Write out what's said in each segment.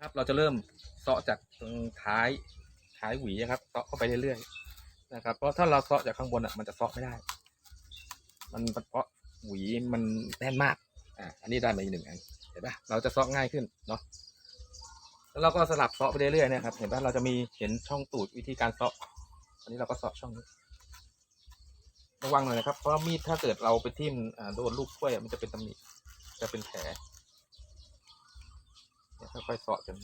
ครับเราจะเริ่มเสาะจากตรงท้ายท้ายหวีนะครับเสาะเข้าไปเรื่อยๆนะครับ เพราะถ้าเราเสาะจากข้างบนอะมันจะเสาะไม่ได้ มันเพราะหวีมันแน่นมากอ่าอันนี้ได้มาอีกหนึ่งอันเห็นปะเราจะเสาะง่ายขึ้นเนาะแล้วเราก็สลับเสาะไปเรื่อยๆเนะครับ เห็นปะเราจะมีเห็นช่องตูดวิธีการเสาะอันนี้เราก็เสาะช่องนี้ระวังหน่อยนะครับเพราะมีดถ้าเกิดเราไปทิ่มอ่าโดนลูกกล้วยอะมันจะเป็นตำหนิจะเป็นแผล ค่อยๆเสาะจน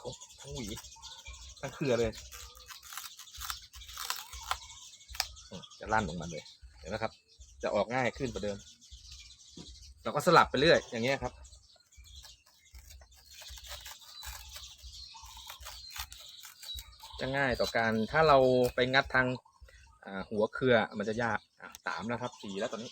ครบทั้งหวีทั้งเครือเลยจะลั่นลงมาเลย เห็นไหมครับ จะออกง่ายขึ้นกว่าเดิม เราก็สลับไปเรื่อย อย่างเงี้ยครับ จะง่ายต่อการถ้าเราไปงัดทางหัวเครือมันจะยากสามแล้วครับสี่แล้วตอนนี้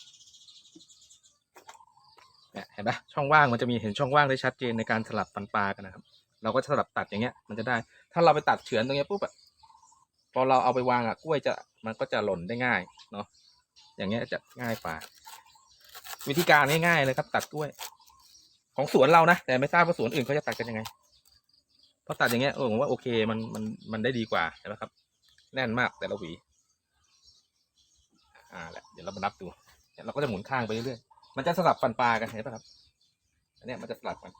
เห็นปะช่องว่างมันจะมีเห็นช่องว่างได้ชัดเจนในการสลับฟันปลากันนะครับ เราก็สลับตัดอย่างเงี้ย มันจะได้ ถ้าเราไปตัดเฉือนตรงเนี้ยปุ๊บอะพอเราเอาไปวางอะกล้วยจะมันก็จะหล่นได้ง่ายเนาะอย่างเงี้ยจะง่ายกว่า วิธีการง่ายๆเลยครับ ตัดกล้วย ของสวนเรานะแต่ไม่ทราบว่าสวนอื่นเขาจะตัดกันยังไงพอตัดอย่างเงี้ยเออผมว่าโอเคมันมันมันได้ดีกว่าเห็นไหมครับ แน่นมากแต่ละหวี อ่าแหละเดี๋ยวเรามานับดูเนี่ยเราก็จะหมุนข้างไปเรื่อยๆ มันจะสลับฟันปลากันเห็นปะครับ อันเนี้ยมันจะสลับกัน